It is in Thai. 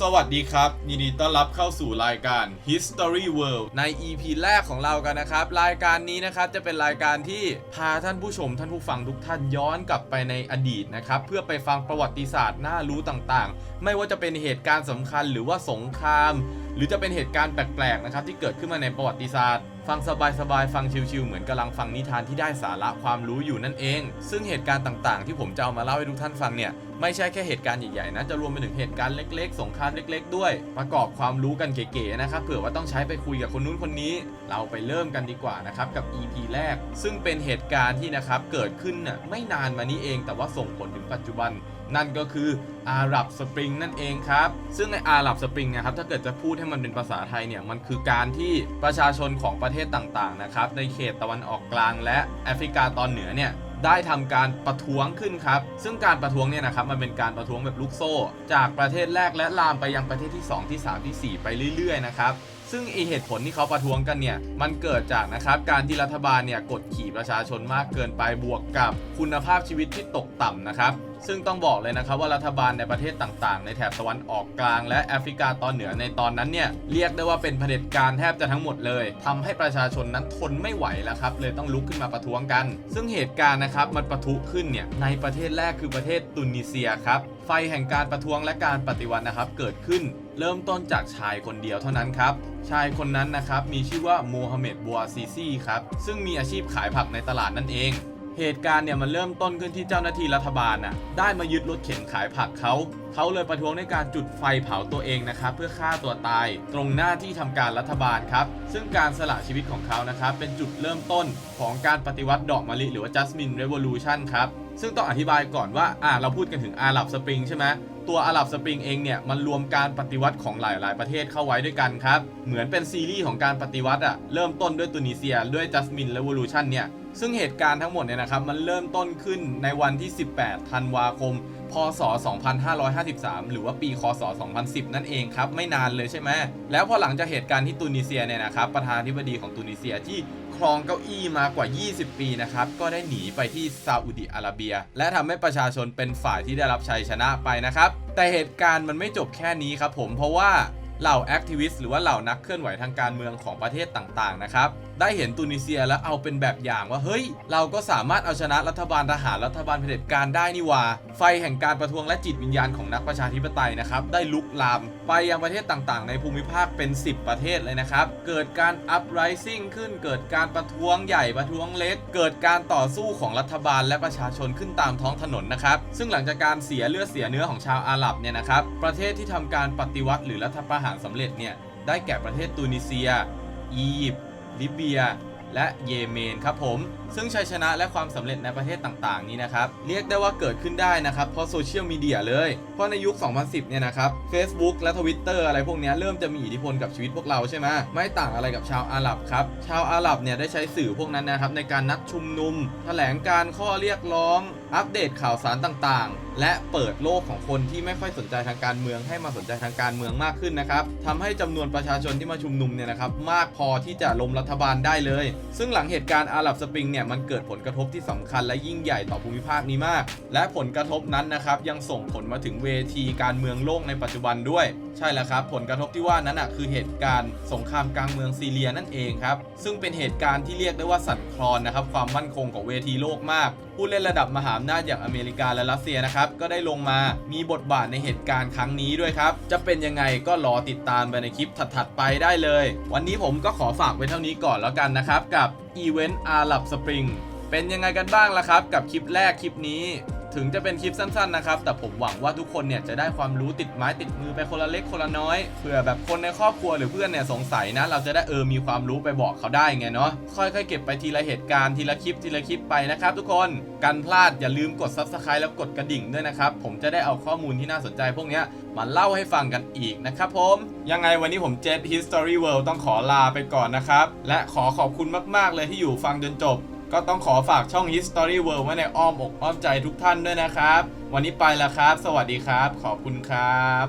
สวัสดีครับ ยินดีต้อนรับเข้าสู่รายการ History World ใน EP แรกของเรากันนะครับ รายการนี้นะครับจะเป็นรายการที่พาท่านผู้ชมท่านผู้ฟังทุกท่านย้อนกลับไปในอดีตนะครับ เพื่อไปฟังประวัติศาสตร์น่ารู้ต่างๆ ไม่ว่าจะเป็นเหตุการณ์สำคัญหรือว่าสงคราม หรือจะเป็นเหตุการณ์แปลกๆนะครับที่เกิดขึ้นมาในประวัติศาสตร์ ฟังสบายๆฟังชิลๆเหมือนกำลังฟังนิทานที่ได้สาระความรู้อยู่นั่นเอง ซึ่งเหตุการณ์ต่างๆ ที่ผมจะเอามาเล่าให้ทุกท่านฟังเนี่ยไม่ใช่แค่เหตุการณ์ใหญ่ๆนะจะรวมไปถึงเหตุการณ์เล็กๆ สงครามเล็ก ๆ ด้วย ประกอบความรู้กันเก๋ๆนะครับเผื่อว่าต้องใช้ไปคุยกับคนนู้นคนนี้ เราไปเริ่มกันดีกว่านะครับกับ EP แรก ซึ่งเป็นเหตุการณ์ที่นะครับเกิดขึ้นน่ะไม่นานมานี้เองแต่ว่าส่งผลถึงปัจจุบัน นั่นก็คืออาหรับสปริงนั่นเองครับ ซึ่งในอาหรับสปริงนะครับถ้าเกิดจะพูดให้มันเป็นภาษาไทยเนี่ยมันคือการที่ประชาชนของประเทศต่างๆนะครับในเขตตะวันออกกลางและแอฟริกาตอนเหนือเนี่ยได้ทำการประท้วงขึ้นครับ ซึ่งการประท้วงเนี่ยนะครับมันเป็นการประท้วงแบบลูกโซ่ จากประเทศแรกและลามไปยังประเทศที่ 2 ที่ 3 ที่ 4 ไปเรื่อยๆนะครับซึ่งอีเหตุผลที่เขาประท้วงกันเนี่ยมันเกิดจากนะครับการที่รัฐบาลเนี่ยกดขี่ประชาชนมากเกินไปบวกกับคุณภาพชีวิตที่ตกต่ำนะครับ ซึ่งต้องบอกเลยนะครับว่ารัฐบาลในประเทศต่างๆ ในแถบตะวันออกกลางและแอฟริกาตอนเหนือในตอนนั้นเนี่ยเรียกได้ว่าเป็นเผด็จการแทบจะทั้งหมดเลยทำให้ประชาชนนั้นทนไม่ไหวแล้วครับเลยต้องลุกขึ้นมาประท้วงกัน ซึ่งเหตุการณ์นะครับมันประทุขึ้นเนี่ยในประเทศแรกคือประเทศตุนิเซียครับไฟแห่งการประท้วงและการปฏิวัตินะครับเกิดขึ้นเริ่มต้นจากชายคนเดียวเท่านั้นครับ ชายคนนั้นนะครับมีชื่อว่าโมฮัมเหม็ดบัวซีซีครับซึ่งมีอาชีพขายผักในตลาดนั่นเอง เหตุการณ์เนี่ยมันเริ่มต้นขึ้นที่เจ้าหน้าที่รัฐบาลน่ะได้มายึดรถเข็นขายผักเขาเขาเลยประท้วงในการจุดไฟเผาตัวเองนะครับเพื่อฆ่าตัวตาย ตรงหน้าที่ทำการรัฐบาลครับ ซึ่งการสละชีวิตของเขานะครับเป็นจุดเริ่มต้นของการปฏิวัติดอกมะลิหรือว่า Jasmine Revolution ครับ ซึ่งต้องอธิบายก่อนว่าอ่าเราพูดกันถึงอาหรับสปริงใช่ไหมตัวอาหรับสปริงเองเนี่ยมันรวมการปฏิวัติของหลาย ๆ ประเทศเข้าไว้ด้วยกันครับ เหมือนเป็นซีรีส์ของการปฏิวัติอะเริ่มต้นด้วยตุนิเซียด้วย Jasmine Revolution เนี่ยซึ่งเหตุการณ์ทั้งหมดเนี่ยนะครับมันเริ่มต้นขึ้นในวันที่ 18 ธันวาคม พศ 2553 หรือว่าปี คศ 2010 นั่นเองครับ ไม่นานเลยใช่ไหมแล้วพอหลังจากเหตุการณ์ที่ตูนิเซียเนี่ยนะครับประธานาธิบดีของตูนิเซียที่ รองเก้าอี้มากว่า 20 ปีนะครับ ก็ได้หนีไปที่ซาอุดิอาระเบีย และทำให้ประชาชนเป็นฝ่ายที่ได้รับชัยชนะไปนะครับ แต่เหตุการณ์มันไม่จบแค่นี้ครับผมเพราะว่าเหล่าแอคทิวิสต์หรือว่าเหล่านักเคลื่อนไหวทางการเมืองของประเทศต่างๆนะครับ ได้เห็นตูนิเซียแล้วเอาเป็นแบบอย่างว่าเฮ้ย เราก็สามารถเอาชนะรัฐบาลทหารรัฐบาลเผด็จการได้นี่ว่า ไฟแห่งการประท้วงและจิตวิญญาณของนักประชาธิปไตยนะครับได้ลุกลาม ไปยังประเทศต่างๆ ในภูมิภาคเป็น 10 ประเทศเลยนะครับ เกิดการอัพไรซิ่งขึ้น เกิดการประท้วงใหญ่ประท้วงเล็ก เกิดการต่อสู้ของรัฐบาลและประชาชนขึ้นตามท้องถนนนะครับ ซึ่งหลังจากการเสียเลือดเสียเนื้อของชาวอาหรับเนี่ยนะครับ ประเทศที่ทำการปฏิวัติหรือรัฐประหารสำเร็จเนี่ย ได้แก่ประเทศตูนิเซีย อียิปต์ ลิเบีย และเยเมนครับผม ซึ่งชัยชนะและความสำเร็จในประเทศต่างๆ นี้นะครับ เรียกได้ว่าเกิดขึ้นได้นะครับ เพราะโซเชียลมีเดียเลย เพราะในยุค 2010 เนี่ยนะครับ Facebook และ Twitter อะไรพวกนี้เริ่มจะมีอิทธิพลกับชีวิตพวกเราใช่ไหมไม่ต่างอะไรกับชาวอาหรับครับ ชาวอาหรับเนี่ยได้ใช้สื่อพวกนั้นนะครับในการนัดชุมนุม แถลงการข้อเรียกร้อง อัปเดตข่าวสารต่างๆ และเปิดโลกของคนที่ไม่ค่อยสนใจทางการเมืองให้มาสนใจทางการเมืองมากขึ้นนะครับทำให้จำนวนประชาชนที่มาชุมนุมเนี่ยนะครับมากพอที่จะล้มรัฐบาลได้เลย ซึ่งหลังเหตุการณ์อาหรับสปริงเนี่ยมันเกิดผลกระทบที่สำคัญและยิ่งใหญ่ต่อภูมิภาคนี้มาก และผลกระทบนั้นนะครับยังส่งผลมาถึงเวทีการเมืองโลกในปัจจุบันด้วย ใช่แล้วครับผลกระทบที่ว่านั้นอะคือเหตุการณ์สงครามกลางเมืองซีเรียนั่นเองครับซึ่งเป็นเหตุการณ์ที่เรียกได้ว่าสั่นคลอนนะครับความมั่นคงของเวทีโลกมากผู้เล่นระดับมหาอำนาจอย่างอเมริกาและรัสเซียนะครับ ก็ได้ลงมามีบทบาทในเหตุการณ์ครั้งนี้ด้วยครับ จะเป็นยังไงก็รอติดตามไปในคลิปถัดๆไปได้เลย วันนี้ผมก็ขอฝากไว้เท่านี้ก่อนแล้วกันนะครับ กับอีเวนต์อาหรับสปริงเป็นยังไงกันบ้างล่ะครับ กับคลิปแรกคลิปนี้ ถึงจะเป็นคลิปสั้นๆนะครับ แต่ผมหวังว่าทุกคนเนี่ยจะได้ความรู้ติดไม้ติดมือไปคนละเล็กคนละน้อยเผื่อแบบคนในครอบครัวหรือเพื่อนเนี่ยสงสัยนะ เราจะได้เออมีความรู้ไปบอกเขาได้ไงเนาะค่อยๆเก็บไปทีละเหตุการณ์ทีละคลิปทีละคลิปไปนะครับทุกคนกันพลาดอย่าลืมกด subscribe แล้วกดกระดิ่งด้วยนะครับผมจะได้เอาข้อมูลที่น่าสนใจพวกเนี้ยมาเล่าให้ฟังกันอีกนะครับผมยังไงวันนี้ผมเจ History World ต้องขอลาไปก่อนนะครับและขอขอบคุณมากๆเลยที่อยู่ฟังจนจบ ก็ต้องขอฝากช่อง History World ไว้ในอ้อมอกอ้อมใจทุกท่านด้วยนะครับ วันนี้ไปแล้วครับ สวัสดีครับ ขอบคุณครับ